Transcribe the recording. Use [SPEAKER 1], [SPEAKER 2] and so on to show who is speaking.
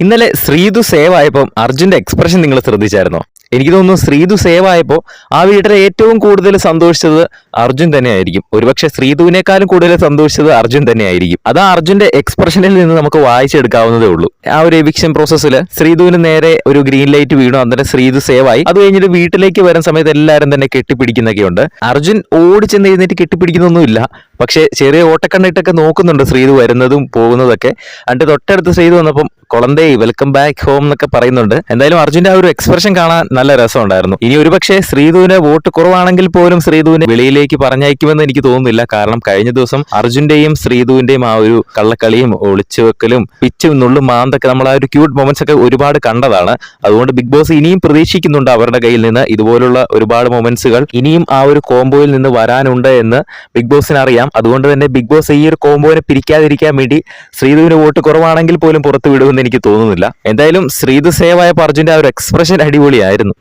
[SPEAKER 1] ഇന്നലെ ശ്രീതു സേവ് ആയപ്പോൾ അർജുന്റെ എക്സ്പ്രഷൻ നിങ്ങൾ ശ്രദ്ധിച്ചായിരുന്നോ? എനിക്ക് തോന്നുന്നു ശ്രീതു സേവ് ആയപ്പോൾ ആ വീട്ടിലെ ഏറ്റവും കൂടുതൽ സന്തോഷിച്ചത് അർജുൻ തന്നെയായിരിക്കും. ഒരുപക്ഷെ ശ്രീതുവിനേക്കാളും കൂടുതൽ സന്തോഷിച്ചത് അർജുൻ തന്നെയായിരിക്കും. അത് അർജുന്റെ എക്സ്പ്രഷനിൽ നിന്ന് നമുക്ക് വായിച്ചെടുക്കാവുന്നതേ ഉള്ളൂ. ആ ഒരു എവിക്ഷൻ പ്രോസസ്സിൽ ശ്രീതുവിന് നേരെ ഒരു ഗ്രീൻ ലൈറ്റ് വീണു. അന്നേരം ശ്രീതു സേവ് ആയി. അത് കഴിഞ്ഞിട്ട് വീട്ടിലേക്ക് വരുന്ന സമയത്ത് എല്ലാവരും തന്നെ കെട്ടിപ്പിടിക്കുന്നൊക്കെ ഉണ്ട് അർജുൻ ഓടിച്ചെന്ന് എഴുന്നേറ്റ് കെട്ടിപ്പിടിക്കുന്നൊന്നുമില്ല. പക്ഷേ ചെറിയ ഓട്ടക്കണ്ണിട്ടൊക്കെ നോക്കുന്നുണ്ട് ശ്രീതു വരുന്നതും പോകുന്നതൊക്കെ. എന്നിട്ട് തൊട്ടടുത്ത് ശ്രീതു വന്നപ്പം കൊളന്തേ വെൽക്കം ബാക്ക് ഹോം എന്നൊക്കെ പറയുന്നുണ്ട്. എന്തായാലും അർജുന്റെ ആ ഒരു എക്സ്പ്രഷൻ കാണാൻ നല്ല രസമുണ്ടായിരുന്നു. ഇനി ഒരുപക്ഷെ ശ്രീധുവിന് വോട്ട് കുറവാണെങ്കിൽ പോലും ശ്രീധുവിനെ വെളിയിലേക്ക് പറഞ്ഞയക്കുമെന്ന് എനിക്ക് തോന്നുന്നില്ല. കാരണം കഴിഞ്ഞ ദിവസം അർജുന്റെയും ശ്രീധുവിന്റെയും ആ ഒരു കള്ളക്കളിയും ഒളിച്ചുവെക്കലും പിച്ചും നുള്ളും മാന്തൊക്കെ നമ്മൾ ആ ഒരു ക്യൂട്ട് മൊമെന്റ്സ് ഒക്കെ ഒരുപാട് കണ്ടതാണ്. അതുകൊണ്ട് ബിഗ് ബോസ് ഇനിയും പ്രതീക്ഷിക്കുന്നുണ്ട് അവരുടെ കയ്യിൽ നിന്ന്. ഇതുപോലുള്ള ഒരുപാട് മൊമെന്റ്സുകൾ ഇനിയും ആ ഒരു കോംബോയിൽ നിന്ന് വരാനുണ്ട് എന്ന് ബിഗ് ബോസിന് അറിയാം. അതുകൊണ്ട് തന്നെ ബിഗ് ബോസ് ഈ ഒരു കോംബോനെ പിരിക്കാതിരിക്കാൻ വേണ്ടി ശ്രീധുവിന് വോട്ട് കുറവാണെങ്കിൽ പോലും പുറത്തു എനിക്ക് തോന്നുന്നില്ല. എന്തായാലും ശ്രീതു സേവായ പർജുന്റെ ആ ഒരു എക്സ്പ്രഷൻ അടിപൊളിയായിരുന്നു.